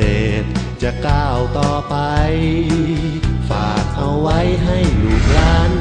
ษตร จะก้าวต่อไป ฝากเอาไว้ให้ลูกหลาน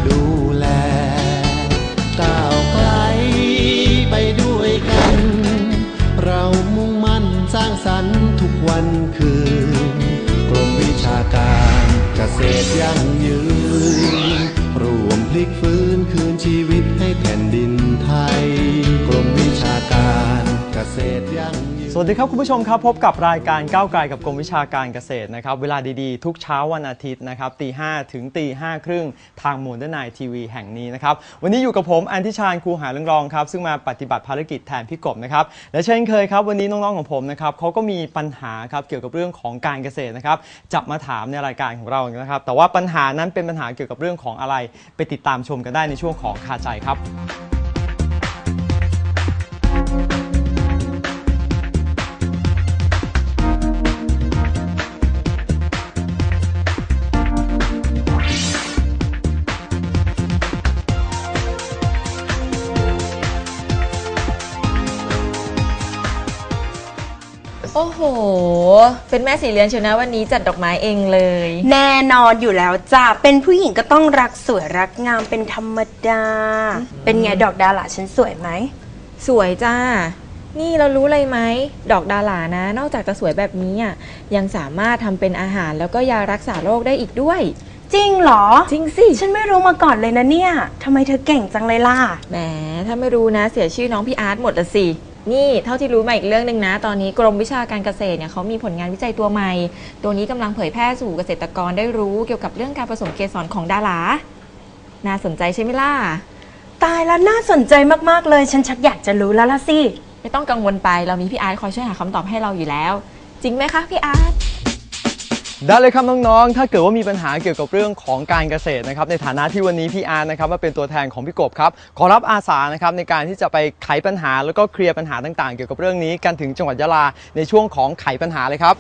ดีครับคุณผู้ชมครับพบกับรายการก้าวไกลกับกรมวิชาการเกษตรนะครับเวลาดีๆ ทุกเช้าวันอาทิตย์นะครับตีห้ถึงตีห้าครึ่งทางมูลนายทีวีแห่งนี้นะครับวันนี้อยู่กับผมอันทิชาญครูหาเรื่องรองครับซึ่งมาปฏิบัติภารกิจแทนพี่กบนะครับและเช่นเคยครับวันนี้น้องๆของผมนะครับเขาก็มีปัญหาครับเกี่ยวกับเรื่องของการเกษตรนะครับจับมาถามในรายการของเรานะครับแต่ว่าปัญหานั้นเป็นปัญหาเกี่ยวกับเรื่องของอะไร ไปติดตามชมกันได้ในช่วงของคาใจครับ เป็นแม่สีเรือนเชียวนะวันนี้จัดดอกไม้เองเลย แน่นอนอยู่แล้วจ้ะเป็นผู้หญิงก็ต้องรักสวยรักงามเป็นธรรมดา เป็นไงดอกดาราฉันสวยไหม สวยจ้า นี่เรารู้เลยไหม ดอกดาหลานะ นอกจากจะสวยแบบนี้อะยังสามารถทำเป็นอาหารแล้วก็ยารักษาโรคได้อีกด้วย จริงเหรอ จริงสิฉันไม่รู้มาก่อนเลยนะเนี่ยทำไมเธอเก่งจังเลยล่ะ แหมถ้าไม่รู้นะ เสียชื่อน้องพี่อาร์ตหมดละสิ นี่เท่าที่รู้มาอีกเรื่องหนึ่งนะ ตอนนี้กรมวิชาการเกษตรเนี่ยเขามีผลงานวิจัยตัวใหม่ ตัวนี้กำลังเผยแพร่สู่เกษตรกรได้รู้เกี่ยวกับเรื่องการผสมเกสรของดารา น่าสนใจใช่ไหมล่ะ ตายแล้วน่าสนใจมากๆเลย ฉันชักอยากจะรู้แล้วล่ะสิ ไม่ต้องกังวลไป เรามีพี่อาร์ตคอยช่วยหาคำตอบให้เราอยู่แล้ว จริงไหมคะพี่อาร์ต ได้เลยครับน้องๆ ถ้าเกิดว่ามีปัญหาเกี่ยวกับเรื่องของการเกษตรนะครับในฐานะที่วันนี้พี่อาร์นะครับมาเป็นตัวแทนของพี่กบครับขอรับอาสานะครับในการที่จะไปไขปัญหาแล้วก็เคลียร์ปัญหาต่างๆ เกี่ยวกับเรื่องนี้กันถึงจังหวัดยะลาในช่วงของไขปัญหาเลยครับ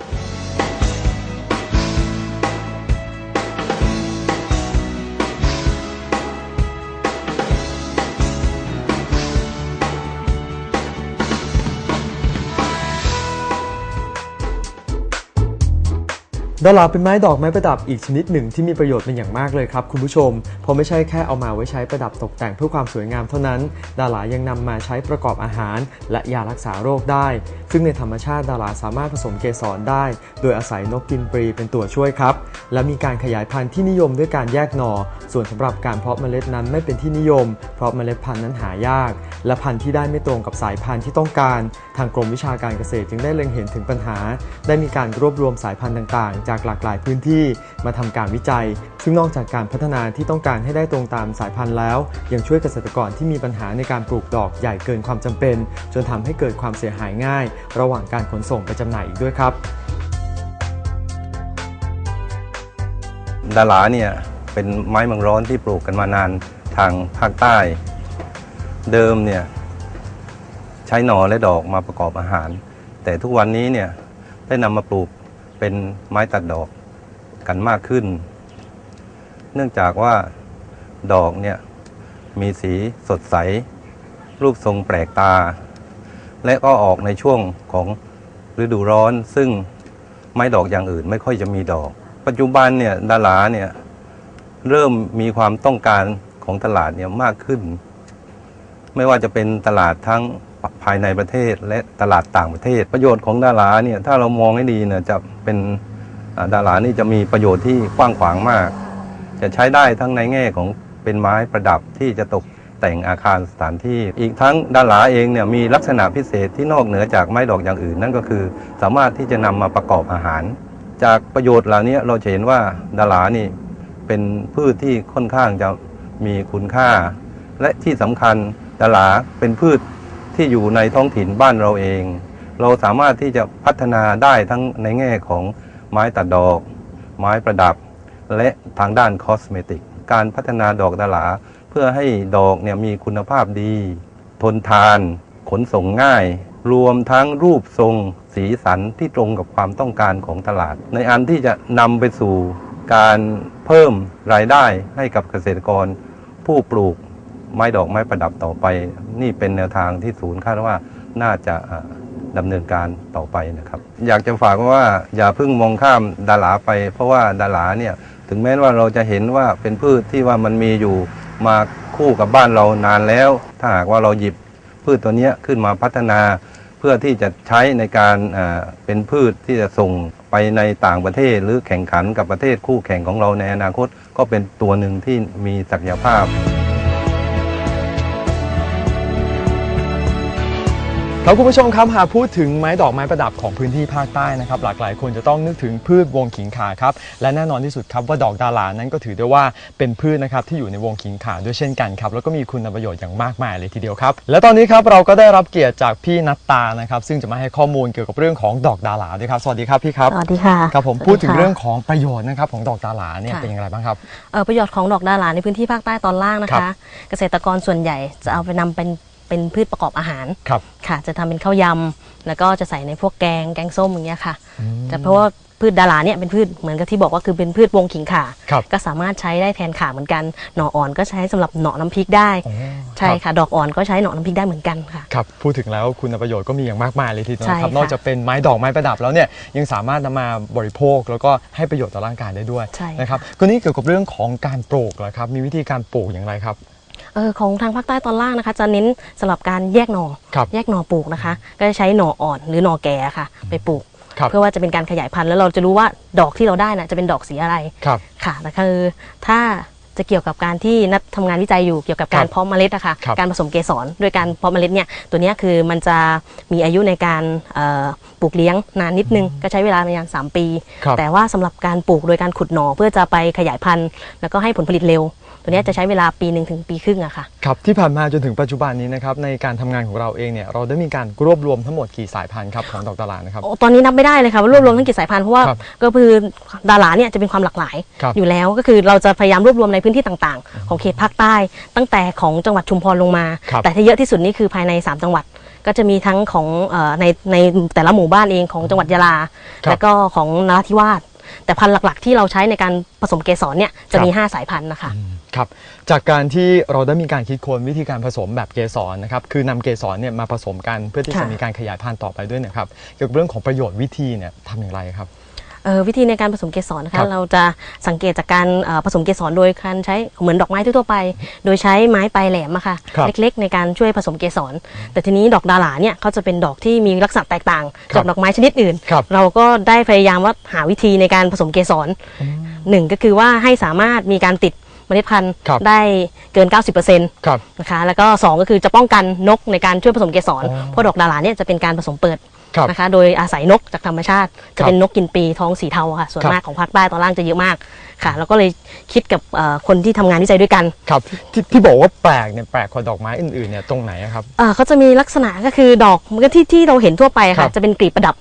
ดาราเป็นไม้ดอกไม้ประดับอีกชนิดหนึ่งที่มีประโยชน์เป็นอย่างมากเลยครับคุณผู้ชม เพราะไม่ใช่แค่เอามาไว้ใช้ประดับตกแต่งเพื่อความสวยงามเท่านั้น ดารายังนำมาใช้ประกอบอาหาร และยารักษาโรคได้ ซึ่งในธรรมชาติดาราสามารถผสมเกสรได้ โดยอาศัยนกกินปรีเป็นตัวช่วยครับ และมีการขยายพันธุ์ที่นิยมด้วยการแยกหน่อ ส่วนสำหรับการเพาะเมล็ดนั้นไม่เป็นที่นิยม เพราะเมล็ดพันธุ์นั้นหายาก และพันธุ์ที่ได้ไม่ตรงกับสายพันธุ์ที่ต้องการ ทางกรมวิชาการเกษตรจึงได้เล็งเห็นถึงปัญหา ได้มีการรวบรวมสายพันธุ์ต่างๆจากหลากหลายพื้นที่มาทำการวิจัย ซึ่งนอกจากการพัฒนาที่ต้องการให้ได้ตรงตามสายพันธุ์แล้ว ยังช่วยเกษตรกรที่มีปัญหาในการปลูกดอกใหญ่เกินความจำเป็น จนทำให้เกิดความเสียหายง่าย ระหว่างการขนส่งไปจำหน่ายอีกด้วยครับ ดาราเนี่ยเป็นไม้เมังร้อนที่ปลูกกันมานานทางภาคใต้ เดิมเนี่ยใช้หน่อและดอกมาประกอบอาหาร แต่ทุกวันนี้เนี่ยได้นำมาปลูก เป็นไม้ตัดดอกกันมากขึ้น เนื่องจากว่าดอกเนี่ยมีสีสดใส รูปทรงแปลกตา และก็ออกในช่วงของฤดูร้อน ซึ่งไม้ดอกอย่างอื่นไม่ค่อยจะมีดอก ปัจจุบันเนี่ยดาราเนี่ยเริ่มมีความต้องการของตลาดเนี่ยมากขึ้น ไม่ว่าจะเป็นตลาดทั้ง ภายในประเทศและตลาดต่างประเทศ ประโยชน์ของดาราเนี่ยถ้าเรามองให้ดีเนี่ยจะเป็นอ่าดารานี่จะมีประโยชน์ที่กว้างขวางมาก จะใช้ได้ทั้งในแง่ของเป็นไม้ประดับที่จะตกแต่งอาคารสถานที่ อีกทั้งดาราเองเนี่ยมีลักษณะพิเศษที่นอกเหนือจากไม้ดอกอย่างอื่น นั่นก็คือสามารถที่จะนำมาประกอบอาหาร จากประโยชน์เหล่านี้เราจะเห็นว่าดารานี่เป็นพืชที่ค่อนข้างจะมีคุณค่า และที่สำคัญดาราเป็นพืช ที่อยู่ในท้องถิ่นบ้านเราเอง เราสามารถที่จะพัฒนาได้ทั้งในแง่ของไม้ตัดดอก ไม้ประดับ และทางด้านคอสเมติก การพัฒนาดอกดาราเพื่อให้ดอกเนี่ยมีคุณภาพดี ทนทาน ขนส่งง่าย รวมทั้งรูปทรงสีสันที่ตรงกับความต้องการของตลาด ในอันที่จะนำไปสู่การเพิ่มรายได้ให้กับเกษตรกรผู้ปลูก ไม้ดอกไม้ประดับต่อไป นี่เป็นแนวทางที่ศูนย์คาดว่าน่าจะอ่าดำเนินการต่อไปนะครับ อยากจะฝากว่าอย่าเพิ่งมองข้ามดาราไป เพราะว่าดาราเนี่ยถึงแม้ว่าเราจะเห็นว่าเป็นพืชที่ว่ามันมีอยู่มาคู่กับบ้านเรานานแล้ว ถ้าหากว่าเราหยิบพืชตัวนี้ขึ้นมาพัฒนาเพื่อที่จะใช้ในการเป็นพืชที่จะส่งไปในต่างประเทศ หรือแข่งขันกับประเทศคู่แข่งของเราในอนาคต ก็เป็นตัวหนึ่งที่มีศักยภาพ ครับคุณผู้ชมครับหากพูดถึงไม้ดอกไม้ประดับของพื้นที่ภาคใต้นะครับหลากหลายคนจะต้องนึกถึงพืชวงขิงขาครับและแน่นอนที่สุดครับว่าดอกดารานั้นก็ถือได้ว่าเป็นพืชนะครับที่อยู่ในวงขิงขาด้วยเช่นกันครับแล้วก็มีคุณประโยชน์อย่างมากมายเลยทีเดียวครับและตอนนี้ครับเราก็ได้รับเกียรติจากพี่นัตตานะครับซึ่งจะมาให้ข้อมูลเกี่ยวกับเรื่องของดอกดาราด้วยครับสวัสดีครับพี่ครับสวัสดีค่ะครับผมสวัสพูดถึงค่ะเรื่องของประโยชน์นะครับของดอกดาราเนี่ยค่ะเป็นอย่างไรบ้างครับเอ่อประโยชน์ของดอกดาราในพื้นที่ภาคใต้ตอนล่างนะครัคะบเกษตรกรส่วนใหญ่จะเอาไปนำเป็น เป็นพืชประกอบอาหารครับค่ะ จะทำเป็นข้าวยำแล้วก็จะใส่ในพวกแกงแกงส้มอย่างเงี้ยค่ะแต่เพราะว่าพืชดาราเนี่ยเป็นพืชเหมือนกับที่บอกว่าคือเป็นพืชวงขิงข่าครับ ก็สามารถใช้ได้แทนข่าเหมือนกันหน่ออ่อนก็ใช้สำหรับหน่อน้ำพริกได้ อ๋อใช่ครับ ค่ะ ดอกอ่อนก็ใช้หน่อน้ำพริกได้เหมือนกันค่ะ ครับพูดถึงแล้วคุณประโยชน์ก็มีอย่างมากมายเลยทีเดียวใช่นะครับค่ะนอกจากเป็นไม้ดอกไม้ประดับแล้วเนี่ยยังสามารถนำมาบริโภคแล้วก็ให้ประโยชน์ต่อร่างกายได้ด้วยใช่นะครับก็นี่เกี่ยวกับเรื่องของการปลูกเหรอครับมีวิธีการปลูกอย่างไรครับเออ ของทางภาคใต้ตอนล่างนะคะ จะเน้นสำหรับการแยกหน่อครับแยกหน่อปลูกนะคะ ก็จะใช้หน่ออ่อนหรือหน่อแก่ค่ะ ไปปลูกครับเพื่อว่าจะเป็นการขยายพันธุ์แล้วเราจะรู้ว่าดอกที่เราได้น่ะจะเป็นดอกสีอะไรครับค่ะแต่คือถ้าจะเกี่ยวกับการที่นัดทำงานวิจัยอยู่เกี่ยวกับการครับเพาะเมล็ดอะค่ะครับการผสมเกสรโดยการเพาะเมล็ดเนี่ยตัวเนี้ยคือมันจะมีอายุในการเอ่อปลูกเลี้ยงนานนิดนึง ก็ใช้เวลาประมาณสามปีครับแต่ว่าสำหรับการปลูกโดยการขุดหน่อเพื่อจะไปขยายพันธุ์ แล้วก็ให้ผลผลิตเร็ว ตัวเนี้ยจะใช้เวลาปีหนึ่งถึงปีครึ่งอะค่ะครับที่ผ่านมาจนถึงปัจจุบันนี้นะครับในการทำงานของเราเองเนี่ยเราได้มีการรวบรวมทั้งหมดกี่สายพันธุ์ครับของดอกดารานะครับโอ้ตอนนี้นับไม่ได้เลยค่ะว่ารวบรวมทั้งกี่สายพันธุ์เพราะว่าครับก็คือดาราเนี่ยจะเป็นความหลากหลายครับอยู่แล้วก็คือเราจะพยายามรวบรวมในพื้นที่ต่างๆ ของเขตภาคใต้ ตั้งแต่ของจังหวัดชุมพรลงมาครับแต่ที่เยอะที่สุดนี่คือภายใน 3 จังหวัดก็จะมีทั้งของเอ่อในในแต่ละหมู่บ้านเองของจังหวัดยะลาครับแล้วก็ของนราธิวาส แต่พันธุ์หลักๆ ที่เราใช้ในการผสมเกสรเนี่ยจะมี 5 สายพันธุ์นะคะ ครับจากการที่เราได้มีการคิดค้นวิธีการผสมแบบเกสรนะครับคือนำเกสรเนี่ยมาผสมกันเพื่อที่จะค่ะ มีการขยายพันธุ์ต่อไปด้วยนะครับเกี่ยวกับเรื่องของประโยชน์วิธีเนี่ยทำอย่างไรครับเอ่อ วิธีในการผสมเกสรนะครัคะบ เราจะสังเกตจากการเอ่อผสมเกสรโดยการใช้เหมือนดอกไม้ทั่วๆไป โดยใช้ไม้ปลายแหลมอะค่ะครับเล็กๆ ในการช่วยผสมเกสร แต่ทีนี้ดอกดาหลาเนี่ยเขาจะเป็นดอกที่มีลักษณะแตกต่างครับจากดอกไม้ชนิดอื่น ครับเราก็ได้พยายามว่าหาวิธีในการผสมเกสรหนึ่งก็คือว่าให้สามารถมีการติดเมล็ดพันธุ์ครับ ได้เกิน 90%ครับ นะคะแล้วก็สองก็คือจะป้องกันนกในการช่วยผสมเกสรอ๋อ เพราะดอกดาหลาเนี่ยจะเป็นการผสมเปิดครับ นะคะ โดยอาศัยนกจากธรรมชาติ จะเป็นนกกินปีท้องสีเทาค่ะ ส่วนครับมากของภาคใต้ตอนล่างจะเยอะมากค่ะ แล้วก็เลยคิดกับเอ่อคนที่ทำงานวิจัยด้วยกัน ครับที่ที่บอกว่าแปลกเนี่ยแปลกกว่าดอกไม้อื่นๆเนี่ยตรงไหนอะครับเอ่อเขาจะมีลักษณะก็คือดอกมันก็ที่ที่เราเห็นทั่วไปครัค่ะบจะเป็นกลีบประดับ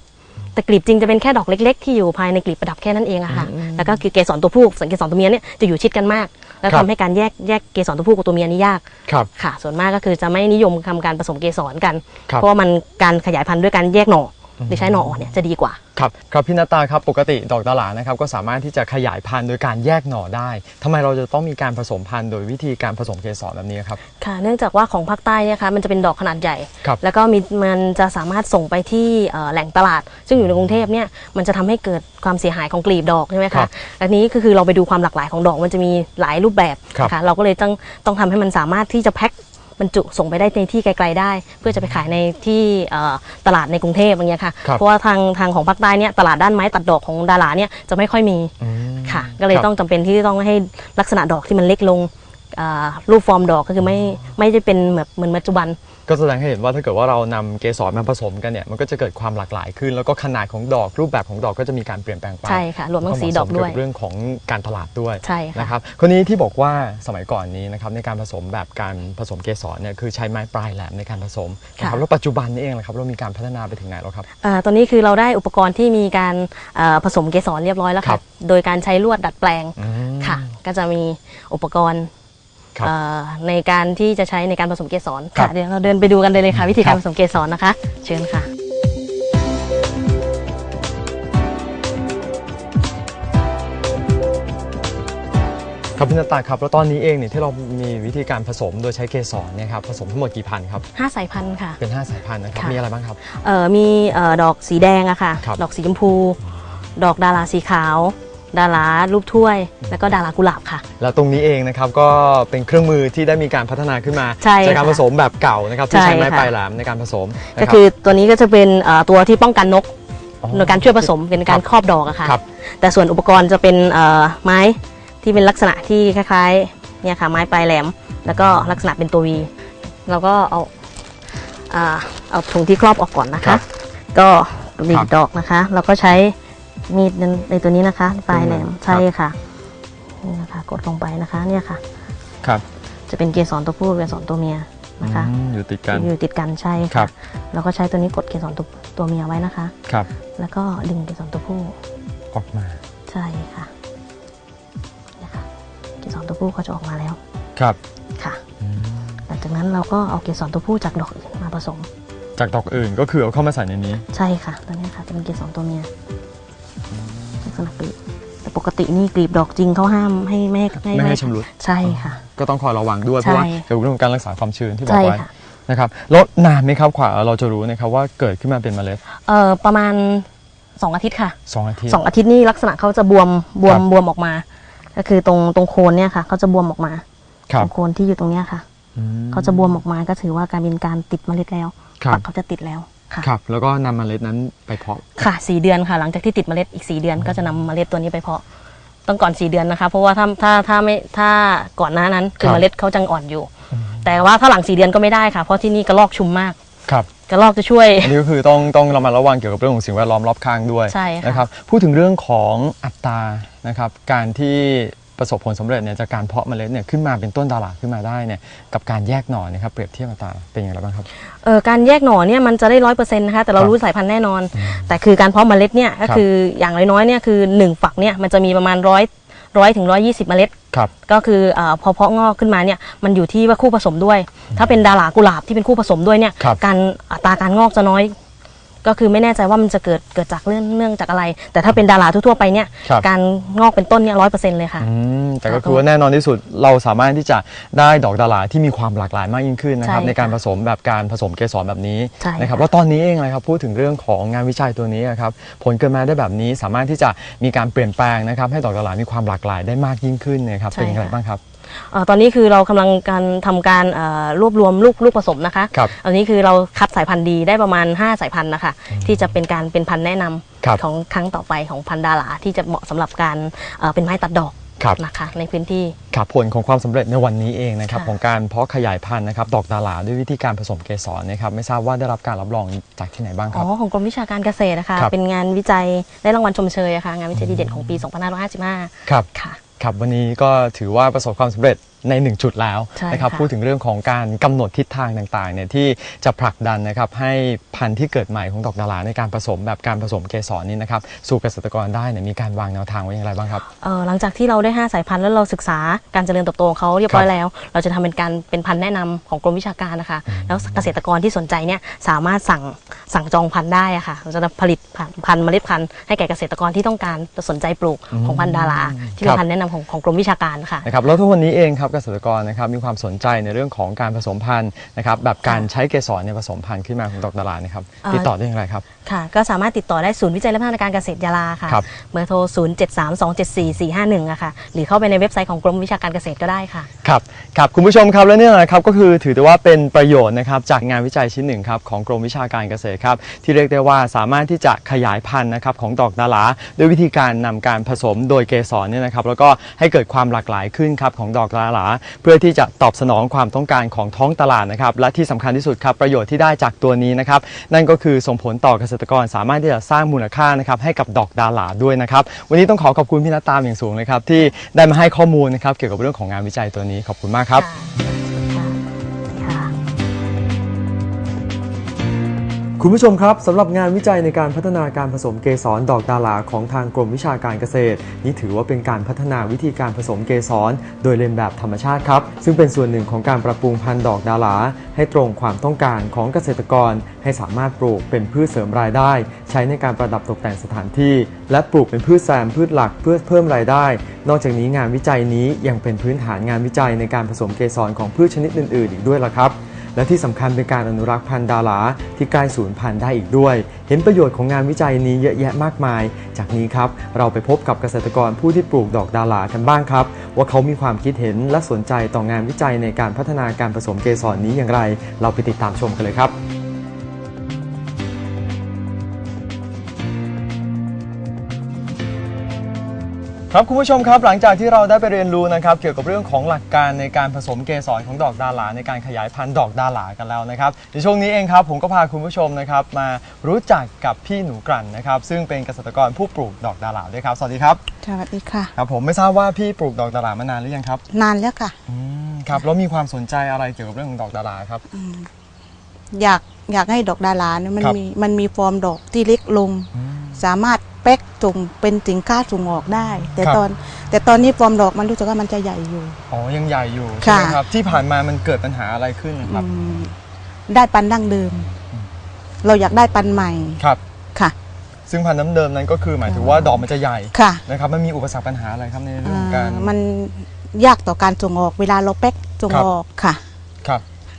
แต่กลีบจริงจะเป็นแค่ดอกเล็ก ๆ ที่อยู่ภายในกลีบประดับแค่นั้นเองอะค่ะ แล้วก็คือเกสรตัวผู้สังเกสรตัวเมียเนี่ยจะอยู่ชิดกันมาก แล้วครับทำให้การแยกแยกเกสรตัวผู้กับตัวเมียนี่ยากครับ ค่ะ ส่วนมากก็คือจะไม่นิยมทำการผสมเกสรกัน ครับ เพราะว่ามันการขยายพันธุ์ด้วยการแยกหน่ออ หรือใช้หน่ออ่อนเนี่ยจะดีกว่า ครับครับพี่นาตาครับปกติดอกดารานะครับก็สามารถที่จะขยายพันธุ์โดยการแยกหน่อได้ทำไมเราจะต้องมีการผสมพันธุ์โดยวิธีการผสมเกสรแบบนี้ครับ ค่ะ เนื่องจากว่าของภาคใต้เนี่ยค่ะมันจะเป็นดอกขนาดใหญ่ ครับแล้วก็มีมันจะสามารถส่งไปที่เอ่อแหล่งตลาด ซึ่งอยู่ในกรุงเทพเนี่ยมันจะทำให้เกิดความเสียหายของกลีบดอกใช่ไหมครัคะบอันนี้ก็คือเราไปดูความหลากหลายของดอกมันจะมีหลายรูปแบบครับ นะคะเราก็เลยต้องต้องทำให้มันสามารถที่จะแพ็ค บรรจุส่งไปได้ในที่ไกลๆได้ เพื่อจะไปขายในที่เอ่อตลาดในกรุงเทพอย่างเงี้ยค่ะครับเพราะว่าทางทางของภาคใต้เนี่ยตลาดด้านไม้ตัดดอกของดาราเนี่ยจะไม่ค่อยมีอืมค่ะ ก็เลยครับต้องจำเป็นที่ต้องให้ลักษณะดอกที่มันเล็กลงอ่า รูปฟอร์มดอกก็คือไม่ไม่ได้เป็นแบบเหมือนปัจจุบัน ก็แสดงให้เห็นว่าถ้าเกิดว่าเรานำเกสรมาผสมกันเนี่ยมันก็จะเกิดความหลากหลายขึ้น แล้วก็ขนาดของดอกรูปแบบของดอกก็จะมีการเปลี่ยนแปลงไปใช่ค่ะรวมทั้งสีดอกด้วยเเรื่องของการตลาดด้วยใช่ค่ะนะครับคนนี้ที่บอกว่าสมัยก่อนนี้นะครับในการผสมแบบการผสมเกสรเนี่ยคือใช้ไม้ปลายแหลมในการผสมนะครับแล้วปัจจุบันนี้เองนะครับเรามีการพัฒนาไปถึงไหนแล้วครับอ่าตอนนี้คือเราได้อุปกรณ์ที่มีการเอ่อผสมเกสรเรียบร้อยแล้วครัค่ะบโดยการใช้ลวดดัดแปลงอืมค่ะ ก็จะมีอุปกรณ์ครับเอ่อ ในการที่จะใช้ในการผสมเกสรครัค่ะบเดี๋ยวเราเดินไปดูกันเลยเลยค่ะ วิธีครัการบผสมเกสรนะคะ เชิญค่ะครับพี่นาตาครับแล้วตอนนี้เองเนี่ยที่เรามีวิธีการผสมโดยใช้เกสรเนี่ยครับผสมทั้งหมดกี่พันธุ์ครับ5สายพันธุ์ค่ะเป็น 5 สายพันธุ์นะครับค่ะมีอะไรบ้างครับเอ่อมีเอ่อดอกสีแดงอะค่ะครับดอกสีชมพู ดอกดาราสีขาว ดารารูปถ้วย แล้วก็ดารากุหลาบค่ะ แล้วตรงนี้เองนะครับก็เป็นเครื่องมือที่ได้มีการพัฒนาขึ้นมาใช่จากการค่ะผสมแบบเก่านะครับที่ใช่ใช้ไม้ค่ะ ปลายแหลมในการผสมนะก็รับ คือตัวนี้ก็จะเป็นเอ่อตัวที่ป้องกันนกอ๋อโดยการช่วยผสมเป็นการครอบดอกอะค่ะ ครับ แต่ส่วนอุปกรณ์จะเป็นเอ่อไม้ที่เป็นลักษณะที่คล้ายๆเนี่ยค่ะไม้ปลายแหลม แล้วก็ลักษณะเป็นตัววีเราก็เอาอ่าเอาถุงที่ครอบออกก่อนนะครัคะ บก็บีครับบดอกนะคะ เราก็ใช้ มีดในตัวนี้นะคะ ปลายแหลมครับใช่ค่ะนี่นะคะกดลงไปนะคะเนี่ยค่ะ ครับ จะเป็นเกสรตัวผู้เกสรตัวเมียนะคะอืมอยู่ติดกันอยู่ติดกันใช่ครัค่ะบเราก็ใช้ตัวนี้กดเกสรตัวตัวเมียไว้นะคะครับ แล้วก็ดึงเกสรตัวผู้ออกมา ใช่ค่ะเนี่ยค่ะเกสรตัวผู้ก็จะออกมาแล้วครับค่ะหลังจากนั้นเราก็เอาเกสรตัวผู้จากดอกอื่นมาผสม จากดอกอื่นก็คือเอาเข้ามาใส่ในนี้ ใช่ค่ะตัวนี้ค่ะจะเป็นเกสรตัวเมีย ลักษณะกลีบแต่ปกตินี่กลีบดอกจริงเขาห้ามให้ไม่ให้ไม่ให้ชำรุด ใช่ค่ะ ก็ต้องคอยระวังด้วยใช่เพราะว่าเกี่ยวกับเรื่องของการรักษาความชื้นที่บอใช่กไว้ค่ะนะครับแล้วนานไหมครับกว่าเราจะรู้นะครับว่าเกิดขึ้นมาเป็นเมล็ดเอ่อประมาณสองอาทิตย์ค่ะสองอาทิตย์สองอาทิตย์นี่ลักษณะเขาจะบวมบวคมรับบวมออกมา ก็คือตรงตรงโคนเนี่ยค่ะเขาจะบวมออกมาครัตบรงโคนที่อยู่ตรงเนี้ยค่ะอืมเขาจะบวมออกมาก็ถือว่าการเป็นการติดเมล็ดแล้วครับฝักเขาจะติดแล้ว ค่ะครับ แล้วก็นำเมล็ดนั้นไปเพาะ ค่ะสี่เดือนค่ะ หลังจากที่ติดเมล็ดอีกสี่เดือนก็จะนำเมล็ดตัวนี้ไปเพาะต้องก่อนสี่เดือนนะคะ เพราะว่าถ้าถ้าถ้าไม่ถ้าก่อนหน้านั้นคืคอรับเมล็ดเขาจังอ่อนอยู่ แต่ว่าถ้าหลังสี่เดือนก็ไม่ได้ค่ะ เพราะที่นี่กระลอกชุมมากครับ กระลอกจะช่วย อันนี้ก็คือต้องต้องระมัดระวังเกี่ยวกับเรื่องของสิ่งแวดล้อมรอบข้างด้วยใช่ค่ะ นะครับ พูดถึงเรื่องของอัตรานะครับ การที่ ประสบผลสำเร็จเนี่ยจากการเพาะเมล็ดเนี่ยขึ้นมาเป็นต้นดาราขึ้นมาได้เนี่ยกับการแยกหน่อนะครับเปรียบเทียบอัตราเป็นอย่างไรบ้างครับเออการแยกหน่อเนี่ยมันจะได้ร้อยเปอร์เซ็นต์นะคะแต่เราครับรู้สายพันธุ์แน่นอน แต่คือการเพาะเมล็ดเนี่ยก็ครับคืออย่างน้อยๆเนี่ยคือหนึ่งฝักเนี่ยมันจะมีประมาณร้อยร้อยถึงร้อยยี่สิบเมล็ดครับก็คือเออพอเพาะงอกขึ้นมาเนี่ยมันอยู่ที่ว่าคู่ผสมด้วย ถ้าเป็นดารากุหลาบที่เป็นคู่ผสมด้วยเนี่ยครับการอัตราการงอกจะน้อย ก็คือไม่แน่ใจว่ามันจะเกิดเกิดจากเรื่องเนื่องจากอะไร แต่ถ้าเป็นดาราทั่วๆไปเนี่ยครับ การงอกเป็นต้นเนี่ยร้อยเปอร์เซ็นต์เลยค่ะ อืมแต่ก็คือว่าแน่นอนที่สุดเราสามารถที่จะได้ดอกดาราที่มีความหลากหลายมากยิ่งขึ้นนะครับใช่ค่ะในการผสมแบบการผสมเกสรแบบนี้ใช่นะครับค่ะ แล้วตอนนี้เองนะครับพูดถึงเรื่องของงานวิจัยตัวนี้ครับผลเกิดมาได้แบบนี้สามารถที่จะมีการเปลี่ยนแปลงนะครับให้ดอกดารามีความหลากหลายได้มากยิ่งขึ้นนะครับเป็นอย่างไรบ้างครับเอ่อ ตอนนี้คือเรากำลังการทำการเอ่อรวบรวมลูกลูกผสมนะคะครับอันนี้คือเราคัดสายพันธุ์ดีได้ประมาณ 5 สายพันธุ์นะคะที่จะเป็นการเป็นพันธุ์แนะนำครับของครั้งต่อไปของพันธุ์ดาราที่จะเหมาะสำหรับการเอ่อเป็นไม้ตัดดอกครับนะคะในพื้นที่ครับผลของความสำเร็จในวันนี้เองนะครับค่ะของการเพาะขยายพันธุ์นะครับดอกดาราด้วยวิธีการผสมเกสรนะครับไม่ทราบว่าได้รับการรับรองจากที่ไหนบ้างคอ๋รับอของกรมวิชาการเกษตรนะคะครับเป็นงานวิจัยได้รางวัลชมเชยอะค่ะงานวิจัยดีเด่นของปี 2555 ครับค่ะ ครับวันนี้ก็ถือว่าประสบความสำเร็จในหนึ่งจุดแล้วใช่นะครับค่ะพูดถึงเรื่องของการกำหนดทิศทางต่างๆเนี่ยที่จะผลักดันนะครับให้พันธุ์ที่เกิดใหม่ของดอกดาราในการผสมแบบการผสมเกสรนี้นะครับสู่เกษตรกรได้เนี่ยมีการวางแนวทางไว้อย่างไรบ้างครับเอ่อหลังจากที่เราได้ 5 สายพันธุ์แล้วเราศึกษาการเจริญเติบโตของเขาเรียบร้อยครับแล้ว เราจะทำเป็นการเป็นพันธุ์แนะนำของกรมวิชาการนะคะแล้วเกษตรกรที่สนใจเนี่ยสามารถสั่งสั่งจองพันธุ์ได้อะค่ะเราจะผลิตพันธุ์เมล็ดพันธุ์ให้แก่เกษตรกรที่ต้องการสนใจปลูกของพันธุ์ดาราที่เป็ครันบพันธุ์แนะนำของของกรมวิชาการค่ะนะครับแล้วทุกวันนี้เองครับเกษตรกรนะครับมีความสนใจในเรื่องของการผสมพันธุ์นะครับแบบการใช้เกสรในยผสมพันธุ์ขึ้นมาของดอกดารานะครับเอ่อติดต่อได้อย่างไรครับ ค่ะ ก็สามารถติดต่อได้ศูนย์วิจัยและพัฒนาการเกษตรยาลาค่ะครับ เบอร์โทร 0 7 3 2 7 4 4 5 1อะค่ะ หรือเข้าไปในเว็บไซต์ของกรมวิชาการเกษตรก็ได้ค่ะ ครับครับคุณผู้ชมครับและเนี่ยนะครับก็คือถือได้ว่าเป็นประโยชน์นะครับจากงานวิจัยชิ้นหนึ่งครับของกรมวิชาการเกษตรครับที่เรียกได้ว่าสามารถที่จะขยายพันธุ์นะครับของดอกดาราด้วยวิธีการนำการผสมโดยเกสรเนี่ยนะครับแล้วก็ให้เกิดความหลากหลายขึ้นครับของดอกดาราลา เพื่อที่จะตอบสนองความต้องการของท้องตลาดนะครับ และที่สำคัญที่สุดครับประโยชน์ที่ได้จากตัวนี้นะครับ นั่นก็คือส่งผลต่อเกษตรกรสามารถที่จะสร้างมูลค่านะครับให้กับดอกดาหลาด้วยนะครับ วันนี้ต้องขอขอบคุณพี่นัตตามอย่างสูงเลยครับที่ได้มาให้ข้อมูลนะครับเกี่ยวกับเรื่องของงานวิจัยตัวนี้ขอบคุณมากครับ คุณผู้ชมครับสำหรับงานวิจัยในการพัฒนาการผสมเกสรดอกดาราของทางกรมวิชาการเกษตร นี่ถือว่าเป็นการพัฒนาวิธีการผสมเกสรโดยเลียนแบบธรรมชาติครับ ซึ่งเป็นส่วนหนึ่งของการปรับปรุงพันธุ์ดอกดาราให้ตรงความต้องการของเกษตรกร ให้สามารถปลูกเป็นพืชเสริมรายได้ ใช้ในการประดับตกแต่งสถานที่ และปลูกเป็นพืชแซมพืชหลักเพื่อเพิ่มรายได้ นอกจากนี้งานวิจัยนี้ยังเป็นพื้นฐานงานวิจัยในการผสมเกสรของพืชชนิดอื่น ๆ อีกด้วยล่ะครับ และที่สำคัญเป็นการอนุรักษ์พันธุ์ดาราที่ใกล้สูญพันธุ์ได้อีกด้วย เห็นประโยชน์ของงานวิจัยนี้เยอะแยะมากมาย จากนี้ครับเราไปพบกับเกษตรกรผู้ที่ปลูกดอกดารากันบ้างครับ ว่าเขามีความคิดเห็นและสนใจต่องานวิจัยในการพัฒนาการผสมเกสรนี้อย่างไร เราไปติดตามชมกันเลยครับ ครับคุณผู้ชมครับหลังจากที่เราได้ไปเรียนรู้นะครับเกี่ยวกับเรื่องของหลักการในการผสมเกสรของดอกดาหลาในการขยายพันธุ์ดอกดาหลากันแล้วนะครับในช่วงนี้เองครับผมก็พาคุณผู้ชมนะครับมารู้จักกับพี่หนูกลั่นนะครับซึ่งเป็นเกษตรกรผู้ปลูกดอกดาหลาด้วยครับสวัสดีครับสวัสดีค่ะครับผมไม่ทราบว่าพี่ปลูกดอกดาหลามานานหรือยังครับนานแล้วค่ะอืมครับแล้วมีความสนใจอะไรเกี่ยวกับเรื่องของดอกดาหลาครับอยากอยากให้ดอกดาราเนี่ยมันครับมีมันมีฟอร์มดอกที่เล็กลง สามารถ เป๊กส่งเป็นสินค้าส่งออกได้ แต่ครับ ตอน แต่ตอนนี้ฟอร์มดอกมันรู้สึกว่ามันจะใหญ่อยู่ อ๋อยังใหญ่อยู่ใช่ไหมค่ะ ครับที่ผ่านมามันเกิดปัญหาอะไรขึ้นครับ อืมได้ปันดั้งเดิม เราอยากได้ปันใหม่ครับ ค่ะ ซึ่งพันธุ์น้ำเดิมนั้นก็คือหมายถึงว่าดอกมันจะใหญ่ค่ะนะครับมันมีอุปสรรคปัญหาอะไรครับในเรื่องของการ อ่ามันยากต่อการส่งออกเวลาเราเป๊กส่งครับ ออกค่ะครับ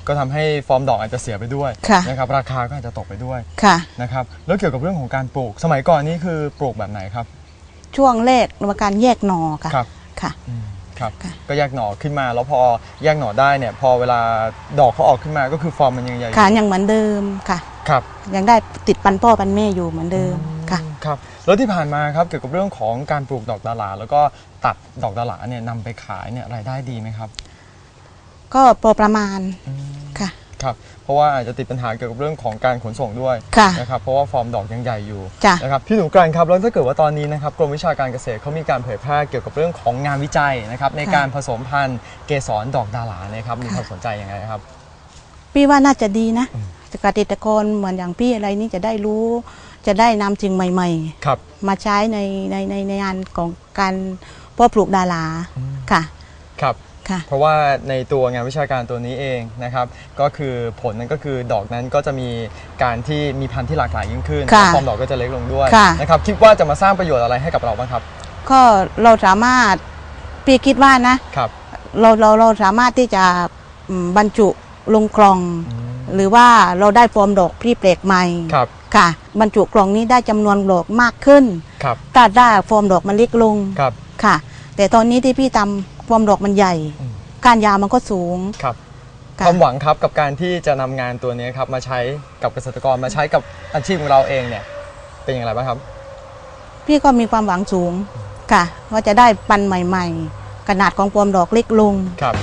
ก็ทำให้ฟอร์มดอกอาจจะเสียไปด้วยค่ะ นะครับราคาก็อาจจะตกไปด้วยค่ะ นะครับแล้วเกี่ยวกับเรื่องของการปลูก สมัยก่อนนี่คือปลูกแบบไหนครับ ช่วงแรกในการแยกหนอค่ะครับ ค่ะ อืมครับค่ะ ก็แยกหน่อขึ้นมา แล้วพอแยกหน่อได้เนี่ยพอเวลาดอกเขาออกขึ้นมาก็คือฟอร์มมันยังใหญ่อยู่ค่ะยังเหมือนเดิมค่ะ ครับ ยังได้ติดปันพ่อปันแม่อยู่เหมือนเดิมค่ะ ครับแล้วที่ผ่านมาครับเกี่ยวกับเรื่องของการปลูกดอกดาราแล้วก็ตัดดอกดาราเนี่ยนำไปขายเนี่ยรายได้ดีไหมครับก็พอประมาณ ค่ะครับเพราะว่าอาจจะติดปัญหาเกี่ยวกับเรื่องของการขนส่งด้วยค่ะนะครับเพราะว่าฟอร์มดอกยังใหญ่อยู่จ้ะ นะครับพี่หนูกรันครับแล้วถ้าเกิดว่าตอนนี้นะครับกรมวิชาการเกษตรเขามีการเผยแพร่เกี่ยวกับเรื่องของงานวิจัยนะครับในการผสมพันธุ์เกสรดอกดารานะครับมีความสนใจยังไงครับ พี่ว่าน่าจะดีนะเกษตรกรเหมือนอย่างพี่อะไรนี่จะได้รู้ จะได้นำสิ่งใหม่ ครับ ๆ มาใช้ในในในในงานของการเพาะปลูกดาราค่ะ ครับ ค่ะเพราะว่าในตัวงานวิชาการตัวนี้เองนะครับ ก็คือผลนั้นก็คือดอกนั้นก็จะมีการที่มีพันธุ์ที่หลากหลายยิ่งขึ้นค่ะและฟอร์มดอกก็จะเล็กลงด้วยค่ะ นะครับคิดว่าจะมาสร้างประโยชน์อะไรให้กับเราบ้างครับก็เราสามารถพี่คิดว่านะ ครับ เราเราเราสามารถที่จะอืมบรรจุลงกล่อง หรือว่าเราได้ฟอร์มดอกที่แปลกใหม่ครับค่ะ บรรจุกล่องนี้ได้จำนวนดอกมากขึ้นครับถ้าได้ฟอร์มดอกมันเล็กลงครับ ค่ะ แต่ตอนนี้ที่พี่ทำ ฟอร์มดอกมันใหญ่อืมการยาวมันก็สูง ครับค่ะความหวังครับกับการที่จะนำงานตัวนี้ครับมาใช้กับเกษตรกรมาใช้กับอาชีพของเราเองเนี่ยเป็นอย่างไรบ้างครับ พี่ก็มีความหวังสูงค่ะ ว่าจะได้ปันใหม่ ๆ ขนาดของฟอร์มดอกเล็กลง ครับ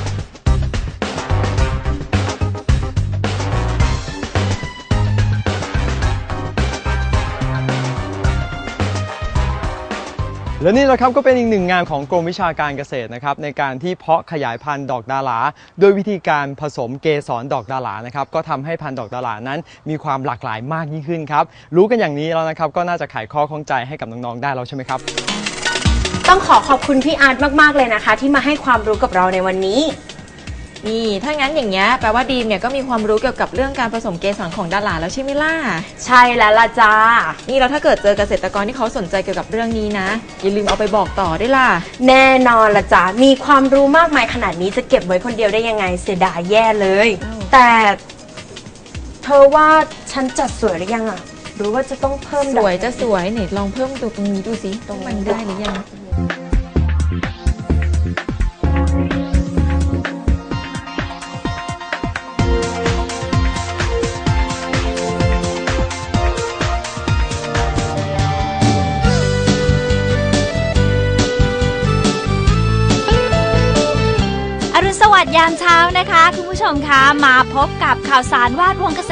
และนี่แหละครับก็เป็นอีกหนึ่งงานของกรมวิชาการเกษตรนะครับในการที่เพาะขยายพันธุ์ดอกดาราโดยวิธีการผสมเกสรดอกดารานะครับก็ทำให้พันธุ์ดอกดารานั้น มีความหลากหลายมากยิ่งขึ้นครับรู้กันอย่างนี้แล้วนะครับก็น่าจะไขข้อข้องใจให้กับน้องๆได้แล้วใช่ไหมครับ ต้องขอขอบคุณพี่อาร์ตมากๆเลยนะคะ ที่มาให้ความรู้กับเราในวันนี้ นี่ ถ้างั้นอย่างเงี้ยแปลว่าดีมเนี่ยก็มีความรู้เกี่ยวกับเรื่องการผสมเกสรของดาราแล้วใช่ไหมล่ะ ใช่แล้วล่ะจ้า นี่เราถ้าเกิดเจอเกษตรกรที่เขาสนใจเกี่ยวกับเรื่องนี้นะ อย่าลืมเอาไปบอกต่อด้วยล่ะ แน่นอนละจ้ามีความรู้มากมายขนาดนี้จะเก็บไว้คนเดียวได้ยังไงเสียดายแย่เลยแต่ เธอว่าฉันจัดสวยหรือยังอะหรือว่าจะต้องเพิ่มสดอกวยจะสวยไหนลองเพิ่มตัวตรงนี้ดูสิตรงมันได้หรือยังอรุณสวัสดิ์ ยามเช้านะคะ คุณผู้ชมคะมาพบกับข่าวสารวาดวงเกษตร